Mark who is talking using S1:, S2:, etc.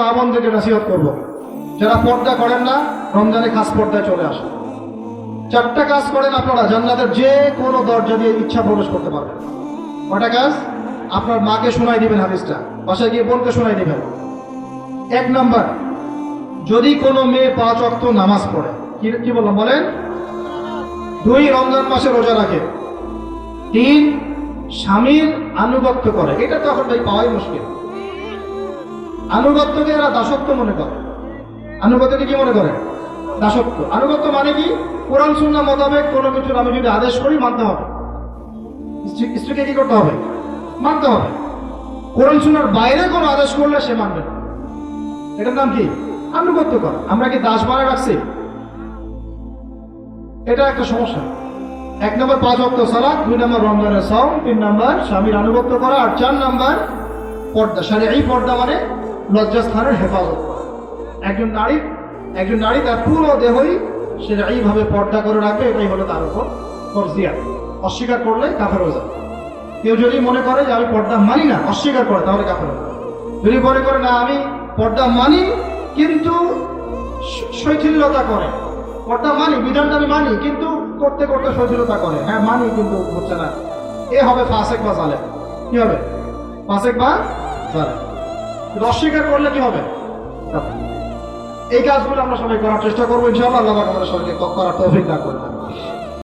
S1: মা বোনদেরকে নসিহত করব। যারা পর্দা করেন না, রমজানে খাস পর্দায় চলে আসে চারটা কাজ করেন আপনারা, জান্নাতের যে কোনো দরজা দিয়ে ইচ্ছা প্রবেশ করতে পারবেন। কটা কাজ? আপনার মাকে শোনাই দিবেন হাদিসটা, বাসায় গিয়ে বোনকে শোনাই দিবেন এক নাম্বার, যদি কোনো মেয়ে পাঁচ অক্ত নামাজ পড়ে, কি কি বললাম বলেন? দুই রমজান মাসে রোজা রাখে। তিন, স্বামীর আনুগত্য করে। এটা তো এখন ভাই পাওয়াই মুশকিল। আনুগত্যকে এরা দাসত্ব মনে করে। আনুগত্যকে কি মনে করে? দাসত্ব। আনুগত্য মানে কি? কোরআন সুন্না মোতাবেক কোনো কিছুর আমি যদি আদেশ করি, মানতে হবে। স্ত্রী- স্ত্রীকে কি করতে হবে? মানতে হবে। কোরআন সুন্নার বাইরে কোনো আদেশ করলে সে মানবে না। এটার নাম কি? আনুগত্য করা। আমরা কি দাস বানায় রাখছি? এটা একটা সমস্যা। এক নম্বর পাঁচ অক্ট সালাদ দুই নম্বর রমজানের সাউম তিন নম্বর স্বামীর আনুগত্য করা, আর চার নম্বর পর্দা। সারে এই পর্দা মানে লজ্জাস্থানের হেফাজত করা। একজন নারী একজন নারী তার পুরো দেহই সে এইভাবে পর্দা করে রাখবে এটাই হলো তার উপর ফরজিয়া। অস্বীকার করলে কাফের হয়ে যাবে। কেউ যদি মনে করে যে আমি পর্দা মানি না, অস্বীকার করে, তাহলে কাফের হয়ে যদি মনে করে না, আমি পর্দা মানি, কিন্তু শৈথিল্যতা করে। পর্দা মানি, বিধানটা আমি মানি, কিন্তু করতে করতে শৈথিলতা করে। হ্যাঁ মানি, কিন্তু হচ্ছে না। এ হবে ফাসেক বা জালেম। কি হবে? ফাসেক বা কিন্তু অস্বীকার করলে কি হবে? এই কাজগুলো আমরা সবাই করার চেষ্টা করব, ইনশাআল্লাহ, আল্লাহ আমাদের সবাইকে করার তৌফিক অভিজ্ঞতা করবেন